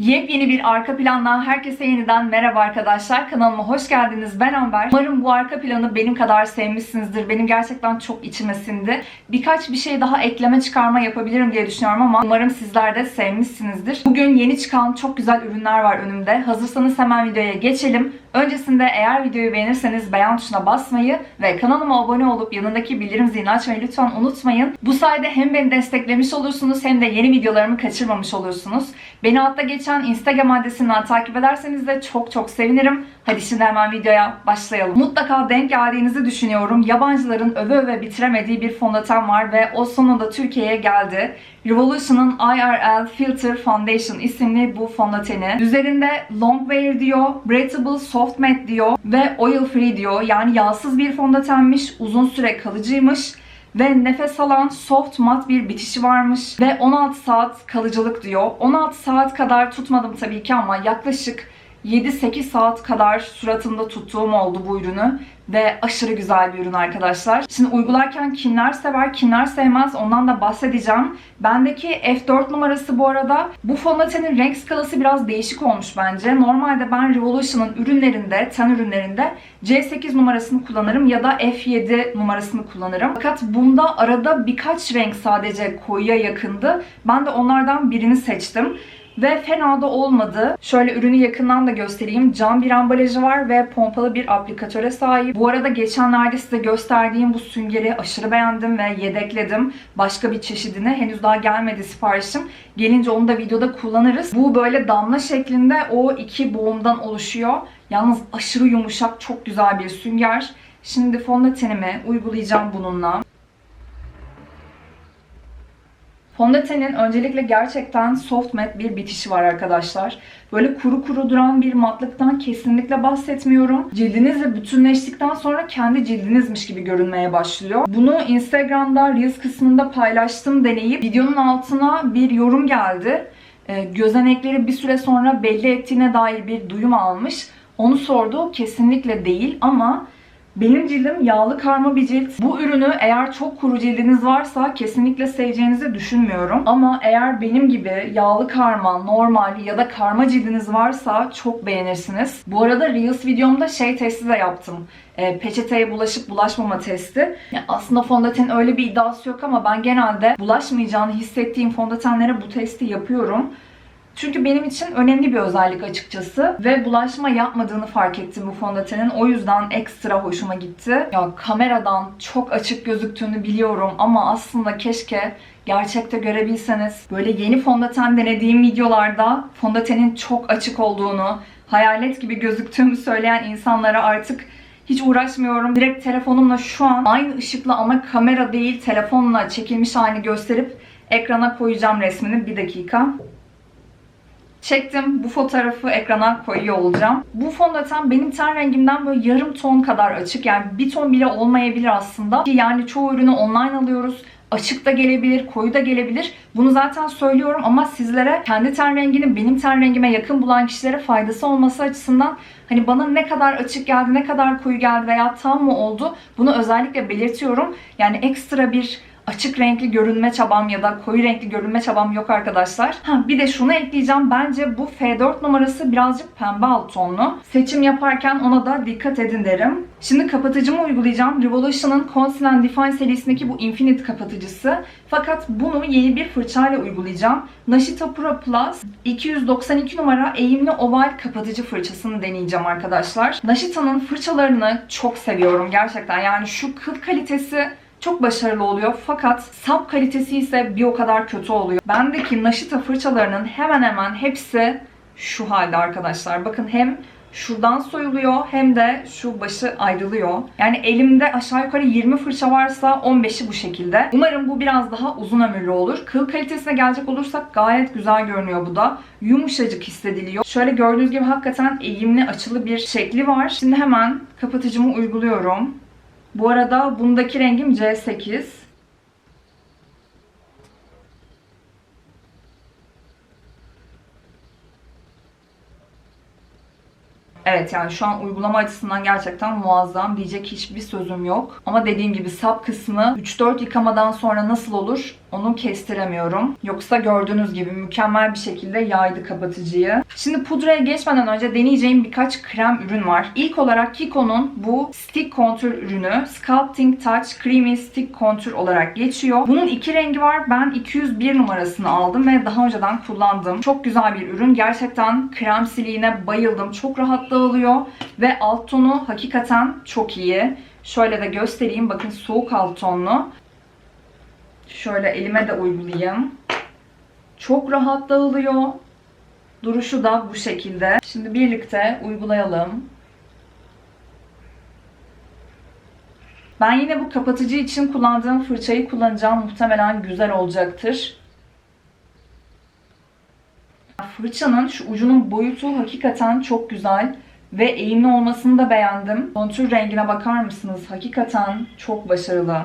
Yepyeni bir arka plandan herkese yeniden merhaba arkadaşlar. Kanalıma hoş geldiniz. Ben Amber. Umarım bu arka planı benim kadar sevmişsinizdir. Benim gerçekten çok içime sindi. Birkaç bir şey daha ekleme çıkarma yapabilirim diye düşünüyorum ama umarım sizler de sevmişsinizdir. Bugün yeni çıkan çok güzel ürünler var önümde. Hazırsanız hemen videoya geçelim. Öncesinde eğer videoyu beğenirseniz beğen tuşuna basmayı ve kanalıma abone olup yanındaki bildirim zilini açmayı lütfen unutmayın. Bu sayede hem beni desteklemiş olursunuz hem de yeni videolarımı kaçırmamış olursunuz. Beni altta geçen Instagram adresinden takip ederseniz de çok çok sevinirim. Hadi şimdi hemen videoya başlayalım. Mutlaka denk geldiğinizi düşünüyorum. Yabancıların öve öve bitiremediği bir fondöten var ve o sonunda Türkiye'ye geldi. Revolution'ın IRL Filter Foundation isimli bu fondöteni. Üzerinde long wear diyor, breathable soft matte diyor ve oil free diyor. Yani yağsız bir fondötenmiş, uzun süre kalıcıymış ve nefes alan soft mat bir bitişi varmış ve 16 saat kalıcılık diyor. 16 saat kadar tutmadım tabii ki ama yaklaşık 7-8 saat kadar suratımda tuttuğum oldu bu ürünü ve aşırı güzel bir ürün arkadaşlar. Şimdi uygularken kimler sever, kimler sevmez ondan da bahsedeceğim. Bendeki F4 numarası bu arada bu fondötenin renk skalası biraz değişik olmuş bence. Normalde ben Revolution'ın ürünlerinde, ten ürünlerinde C8 numarasını kullanırım ya da F7 numarasını kullanırım. Fakat bunda arada birkaç renk sadece koyuya yakındı. Ben de onlardan birini seçtim. Ve fena da olmadı. Şöyle ürünü yakından da göstereyim. Cam bir ambalajı var ve pompalı bir aplikatöre sahip. Bu arada geçenlerde size gösterdiğim bu süngeri aşırı beğendim ve yedekledim. Başka bir çeşidini. Henüz daha gelmedi siparişim. Gelince onu da videoda kullanırız. Bu böyle damla şeklinde o iki boğumdan oluşuyor. Yalnız aşırı yumuşak, çok güzel bir sünger. Şimdi fondötenimi uygulayacağım bununla. Fondötenin öncelikle gerçekten soft matte bir bitişi var arkadaşlar. Böyle kuru kuru duran bir matlıktan kesinlikle bahsetmiyorum. Cildinizle bütünleştikten sonra kendi cildinizmiş gibi görünmeye başlıyor. Bunu Instagram'da Reels kısmında paylaştım deneyip videonun altına bir yorum geldi. Ee, gözenekleri bir süre sonra belli ettiğine dair bir duyum almış. Onu sordu. Kesinlikle değil ama benim cildim yağlı karma bir cilt. Bu ürünü eğer çok kuru cildiniz varsa kesinlikle seveceğinizi düşünmüyorum. Ama eğer benim gibi yağlı karma, normal ya da karma cildiniz varsa çok beğenirsiniz. Bu arada Reels videomda şey testi de yaptım. E, peçeteye bulaşıp bulaşmama testi. Ya aslında fondötenin öyle bir iddiası yok ama ben genelde bulaşmayacağını hissettiğim fondötenlere bu testi yapıyorum. Çünkü benim için önemli bir özellik açıkçası. Ve bulaşma yapmadığını fark ettim bu fondötenin. O yüzden ekstra hoşuma gitti. Ya kameradan çok açık gözüktüğünü biliyorum ama aslında keşke gerçekte görebilseniz. Böyle yeni fondöten denediğim videolarda fondötenin çok açık olduğunu, hayalet gibi gözüktüğümü söyleyen insanlara artık hiç uğraşmıyorum. Direkt telefonumla şu an aynı ışıkla ama kamera değil telefonla çekilmiş halini gösterip ekrana koyacağım resmini. Bir dakika. Çektim. Bu fotoğrafı ekrana koyuyor olacağım. Bu fondöten benim ten rengimden böyle yarım ton kadar açık. Yani bir ton bile olmayabilir aslında. Yani çoğu ürünü online alıyoruz. Açık da gelebilir, koyu da gelebilir. Bunu zaten söylüyorum ama sizlere kendi ten rengini benim ten rengime yakın bulan kişilere faydası olması açısından hani bana ne kadar açık geldi, ne kadar koyu geldi veya tam mı oldu bunu özellikle belirtiyorum. Yani ekstra bir açık renkli görünme çabam ya da koyu renkli görünme çabam yok arkadaşlar. Ha, bir de şunu ekleyeceğim. Bence bu F4 numarası birazcık pembe alt tonlu. Seçim yaparken ona da dikkat edin derim. Şimdi kapatıcımı uygulayacağım. Revolution'ın Conceal and Define serisindeki bu Infinite kapatıcısı. Fakat bunu yeni bir fırçayla uygulayacağım. Nashita Pro Plus 292 numara eğimli oval kapatıcı fırçasını deneyeceğim arkadaşlar. Nashita'nın fırçalarını çok seviyorum gerçekten. Yani şu kıl kalitesi çok başarılı oluyor fakat sap kalitesi ise bir o kadar kötü oluyor. Bendeki Nashita fırçalarının hemen hemen hepsi şu halde arkadaşlar. Bakın hem şuradan soyuluyor hem de şu başı ayrılıyor. Yani elimde aşağı yukarı 20 fırça varsa 15'i bu şekilde. Umarım bu biraz daha uzun ömürlü olur. Kıl kalitesine gelecek olursak gayet güzel görünüyor bu da. Yumuşacık hissediliyor. Şöyle gördüğünüz gibi hakikaten eğimli açılı bir şekli var. Şimdi hemen kapatıcımı uyguluyorum. Bu arada bundaki rengim C8. Evet yani şu an uygulama açısından gerçekten muazzam diyecek hiçbir sözüm yok. Ama dediğim gibi sap kısmı 3-4 yıkamadan sonra nasıl olur onu kestiremiyorum. Yoksa gördüğünüz gibi mükemmel bir şekilde yaydı kapatıcıyı. Şimdi pudraya geçmeden önce deneyeceğim birkaç krem ürün var. İlk olarak Kiko'nun bu Stick Contour ürünü Sculpting Touch Creamy Stick Contour olarak geçiyor. Bunun iki rengi var. Ben 201 numarasını aldım ve daha önceden kullandım. Çok güzel bir ürün. Gerçekten kremsiliğine bayıldım. Çok rahat dağılıyor ve alt tonu hakikaten çok iyi. Şöyle de göstereyim. Bakın soğuk alt tonlu. Şöyle elime de uygulayayım. Çok rahat dağılıyor. Duruşu da bu şekilde. Şimdi birlikte uygulayalım. Ben yine bu kapatıcı için kullandığım fırçayı kullanacağım. Muhtemelen güzel olacaktır. Fırçanın şu ucunun boyutu hakikaten çok güzel. Ve eğimli olmasını da beğendim. Kontür rengine bakar mısınız? Hakikaten çok başarılı.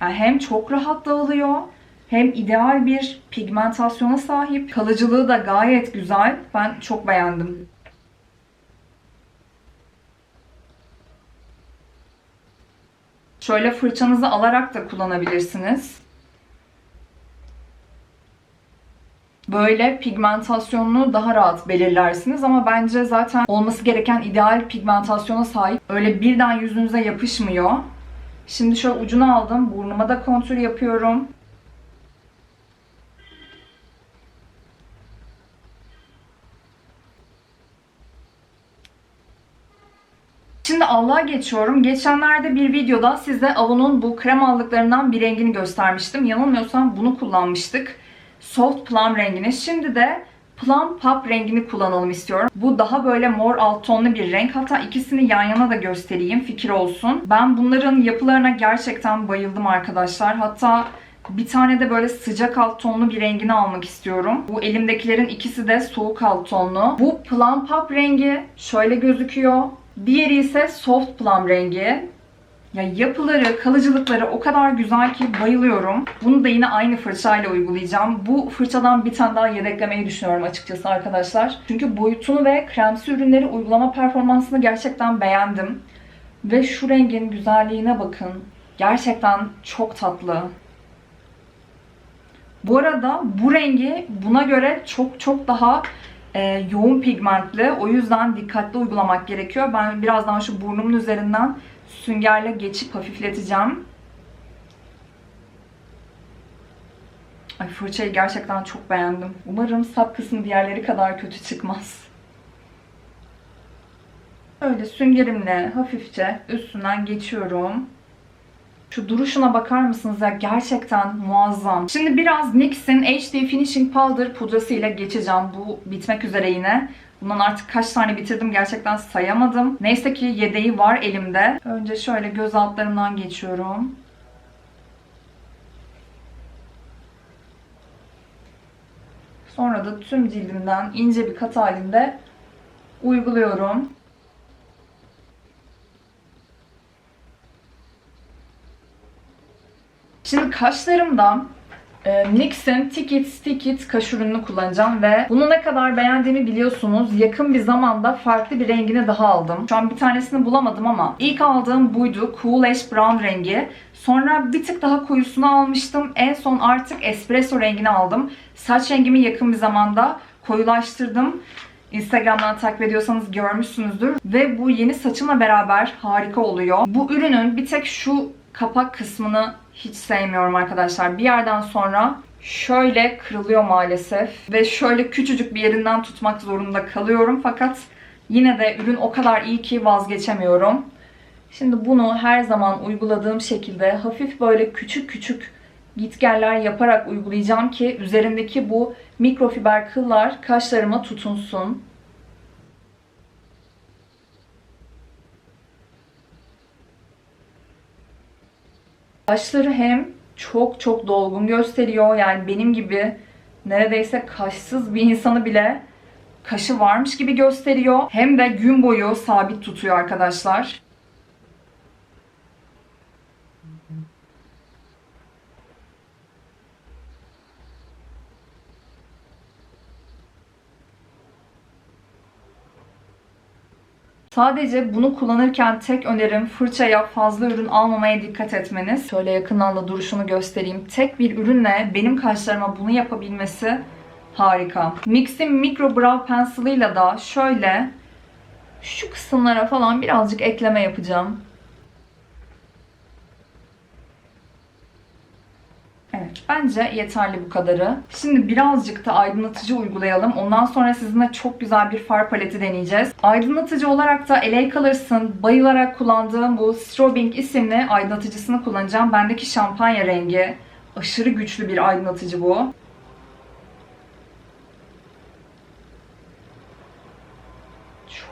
Yani hem çok rahat dağılıyor hem ideal bir pigmentasyona sahip. Kalıcılığı da gayet güzel. Ben çok beğendim. Şöyle fırçanızı alarak da kullanabilirsiniz. Böyle pigmentasyonunu daha rahat belirlersiniz ama bence zaten olması gereken ideal pigmentasyona sahip. Öyle birden yüzünüze yapışmıyor. Şimdi şöyle ucunu aldım. Burnuma da kontür yapıyorum. Şimdi allığa geçiyorum. Geçenlerde bir videoda size Avon'un bu krem allıklarından bir rengini göstermiştim. Yanılmıyorsam bunu kullanmıştık. Soft Plum rengini. Şimdi de Plum Pop rengini kullanalım istiyorum. Bu daha böyle mor alt tonlu bir renk. Hatta ikisini yan yana da göstereyim fikir olsun. Ben bunların yapılarına gerçekten bayıldım arkadaşlar. Hatta bir tane de böyle sıcak alt tonlu bir rengini almak istiyorum. Bu elimdekilerin ikisi de soğuk alt tonlu. Bu Plum Pop rengi şöyle gözüküyor. Diğeri ise Soft Plum rengi. Ya yapıları, kalıcılıkları o kadar güzel ki bayılıyorum. Bunu da yine aynı fırçayla uygulayacağım. Bu fırçadan bir tane daha yedeklemeyi düşünüyorum açıkçası arkadaşlar. Çünkü boyutunu ve kremsi ürünleri uygulama performansını gerçekten beğendim. Ve şu rengin güzelliğine bakın. Gerçekten çok tatlı. Bu arada bu rengi buna göre çok çok daha e, yoğun pigmentli. O yüzden dikkatli uygulamak gerekiyor. Ben birazdan şu burnumun üzerinden süngerle geçip hafifleteceğim. Ay fırçayı gerçekten çok beğendim. Umarım sap kısmı diğerleri kadar kötü çıkmaz. Öyle süngerimle hafifçe üstünden geçiyorum. Şu duruşuna bakar mısınız ya gerçekten muazzam. Şimdi biraz NYX'in HD Finishing Powder pudrası ile geçeceğim. Bu bitmek üzere yine. Bundan artık kaç tane bitirdim gerçekten sayamadım. Neyse ki yedeği var elimde. Önce şöyle göz altlarımdan geçiyorum. Sonra da tüm cildimden ince bir kat halinde uyguluyorum. Şimdi kaşlarımda NYX'in Ticket Stick It kaş ürününü kullanacağım ve bunu ne kadar beğendiğimi biliyorsunuz. Yakın bir zamanda farklı bir rengini daha aldım. Şu an bir tanesini bulamadım ama ilk aldığım buydu. Cool Ash Brown rengi. Sonra bir tık daha koyusunu almıştım. En son artık espresso rengini aldım. Saç rengimi yakın bir zamanda koyulaştırdım. Instagram'dan takip ediyorsanız görmüşsünüzdür. Ve bu yeni saçımla beraber harika oluyor. Bu ürünün bir tek şu kapak kısmını hiç sevmiyorum arkadaşlar. Bir yerden sonra şöyle kırılıyor maalesef. Ve şöyle küçücük bir yerinden tutmak zorunda kalıyorum. Fakat yine de ürün o kadar iyi ki vazgeçemiyorum. Şimdi bunu her zaman uyguladığım şekilde hafif böyle küçük küçük gitgeller yaparak uygulayacağım ki üzerindeki bu mikrofiber kıllar kaşlarıma tutunsun. Kaşları hem çok çok dolgun gösteriyor. Yani benim gibi neredeyse kaşsız bir insanı bile kaşı varmış gibi gösteriyor. Hem de gün boyu sabit tutuyor arkadaşlar. Sadece bunu kullanırken tek önerim fırçaya fazla ürün almamaya dikkat etmeniz. Şöyle yakından da duruşunu göstereyim. Tek bir ürünle benim kaşlarıma bunu yapabilmesi harika. NYX'in Micro Brow Pencil'ıyla da şöyle şu kısımlara falan birazcık ekleme yapacağım. Bence yeterli bu kadarı. Şimdi birazcık da aydınlatıcı uygulayalım. Ondan sonra sizinle çok güzel bir far paleti deneyeceğiz. Aydınlatıcı olarak da LA Colors'ın bayılarak kullandığım bu Strobing isimli aydınlatıcısını kullanacağım. Bendeki şampanya rengi. Aşırı güçlü bir aydınlatıcı bu.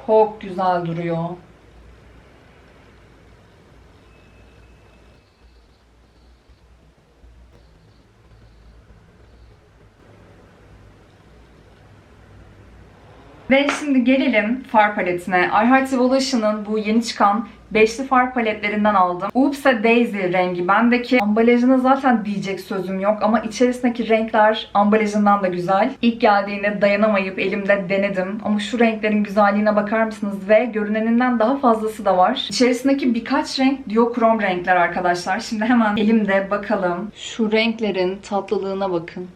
Çok güzel duruyor. Ve şimdi gelelim far paletine. iHeart Evolution'ın bu yeni çıkan beşli far paletlerinden aldım. Oops a Daisy rengi. Bendeki ambalajına zaten diyecek sözüm yok ama içerisindeki renkler ambalajından da güzel. İlk geldiğinde dayanamayıp elimde denedim. Ama şu renklerin güzelliğine bakar mısınız? Ve görüneninden daha fazlası da var. İçerisindeki birkaç renk diokrom renkler arkadaşlar. Şimdi hemen elimde bakalım. Şu renklerin tatlılığına bakın.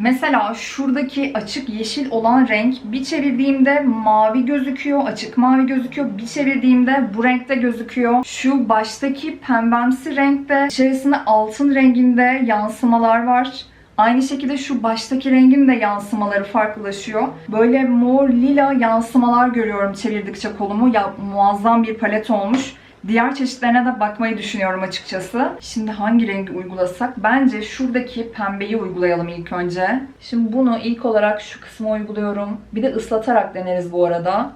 Mesela şuradaki açık yeşil olan renk bir çevirdiğimde mavi gözüküyor, açık mavi gözüküyor. Bir çevirdiğimde bu renkte gözüküyor. Şu baştaki pembemsi renkte içerisinde altın renginde yansımalar var. Aynı şekilde şu baştaki rengin de yansımaları farklılaşıyor. Böyle mor lila yansımalar görüyorum çevirdikçe kolumu. Ya muazzam bir palet olmuş. Diğer çeşitlerine de bakmayı düşünüyorum açıkçası. Şimdi hangi rengi uygulasak? Bence şuradaki pembeyi uygulayalım ilk önce. Şimdi bunu ilk olarak şu kısma uyguluyorum. Bir de ıslatarak deneriz bu arada.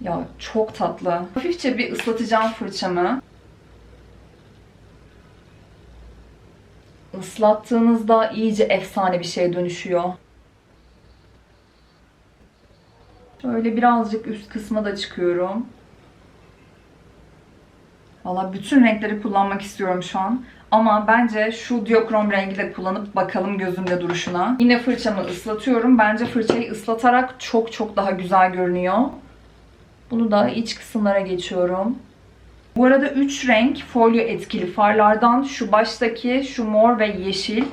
Ya çok tatlı. Hafifçe bir ıslatacağım fırçamı. Islattığınızda iyice efsane bir şeye dönüşüyor. Şöyle birazcık üst kısma da çıkıyorum. Valla bütün renkleri kullanmak istiyorum şu an. Ama bence şu diokrom rengi de kullanıp bakalım gözümde duruşuna. Yine fırçamı ıslatıyorum. Bence fırçayı ıslatarak çok çok daha güzel görünüyor. Bunu da iç kısımlara geçiyorum. Bu arada 3 renk folyo etkili farlardan şu baştaki şu mor ve yeşil.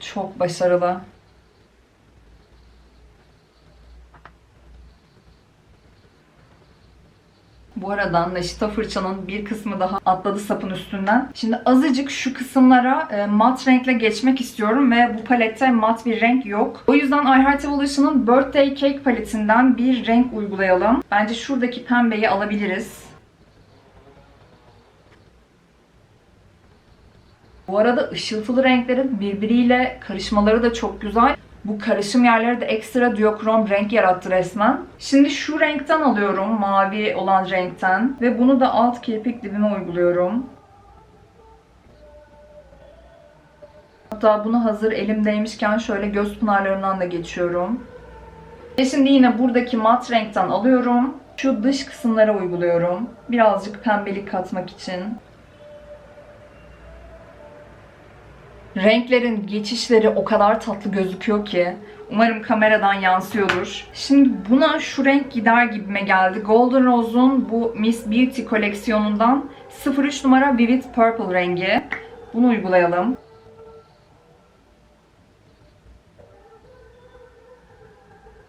Çok başarılı. Bu arada Naşita fırçanın bir kısmı daha atladı sapın üstünden. Şimdi azıcık şu kısımlara e, mat renkle geçmek istiyorum ve bu palette mat bir renk yok. O yüzden iHeart Evolution'ın Birthday Cake paletinden bir renk uygulayalım. Bence şuradaki pembeyi alabiliriz. Bu arada ışıltılı renklerin birbiriyle karışmaları da çok güzel. Bu karışım yerleri de ekstra diokrom renk yarattı resmen. Şimdi şu renkten alıyorum, mavi olan renkten. Ve bunu da alt kirpik dibime uyguluyorum. Hatta bunu hazır elimdeymişken şöyle göz pınarlarından da geçiyorum. Ve şimdi yine buradaki mat renkten alıyorum. Şu dış kısımlara uyguluyorum. Birazcık pembelik katmak için. Renklerin geçişleri o kadar tatlı gözüküyor ki. Umarım kameradan yansıyordur. Şimdi buna şu renk gider gibime geldi. Golden Rose'un bu Miss Beauty koleksiyonundan 03 numara Vivid Purple rengi. Bunu uygulayalım.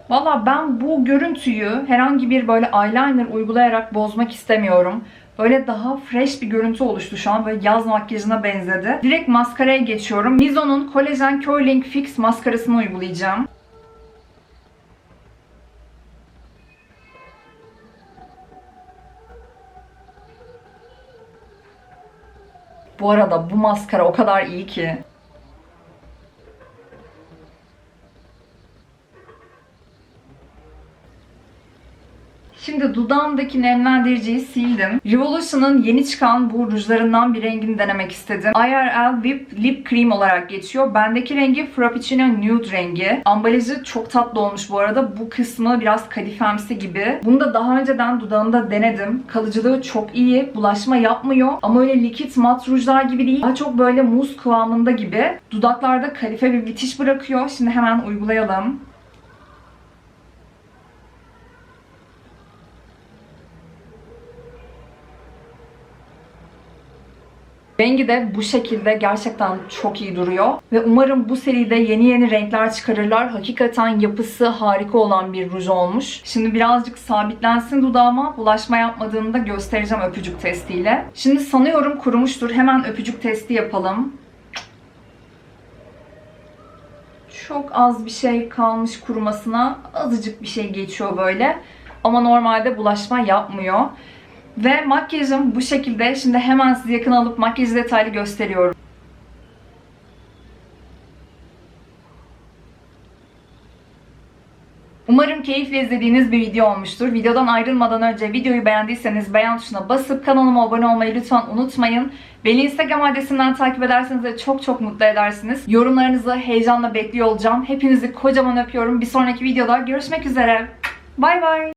Valla ben bu görüntüyü herhangi bir böyle eyeliner uygulayarak bozmak istemiyorum. Böyle daha fresh bir görüntü oluştu şu an. Böyle yaz makyajına benzedi. Direkt maskaraya geçiyorum. Mizo'nun Collagen Curling Fix maskarasını uygulayacağım. Bu arada bu maskara o kadar iyi ki. Şimdi dudağımdaki nemlendiriciyi sildim. Revolution'ın yeni çıkan bu rujlarından bir rengini denemek istedim. IRL Whip Lip Cream olarak geçiyor. Bendeki rengi Frappuccino Nude rengi. Ambalajı çok tatlı olmuş bu arada. Bu kısmı biraz kadifemsi gibi. Bunu da daha önceden dudağımda denedim. Kalıcılığı çok iyi. Bulaşma yapmıyor. Ama öyle likit mat rujlar gibi değil. Daha çok böyle muz kıvamında gibi. Dudaklarda kalife bir bitiş bırakıyor. Şimdi hemen uygulayalım. Rengi de bu şekilde gerçekten çok iyi duruyor. Ve umarım bu seride yeni yeni renkler çıkarırlar. Hakikaten yapısı harika olan bir ruj olmuş. Şimdi birazcık sabitlensin dudağıma. Bulaşma yapmadığını da göstereceğim öpücük testiyle. Şimdi sanıyorum kurumuştur. Hemen öpücük testi yapalım. Çok az bir şey kalmış kurumasına. Azıcık bir şey geçiyor böyle. Ama normalde bulaşma yapmıyor. Ve makyajım bu şekilde. Şimdi hemen sizi yakın alıp makyaj detaylı gösteriyorum. Umarım keyifle izlediğiniz bir video olmuştur. Videodan ayrılmadan önce videoyu beğendiyseniz beğen tuşuna basıp kanalıma abone olmayı lütfen unutmayın. Beni Instagram adresinden takip ederseniz de çok çok mutlu edersiniz. Yorumlarınızı heyecanla bekliyor olacağım. Hepinizi kocaman öpüyorum. Bir sonraki videoda görüşmek üzere. Bay bay.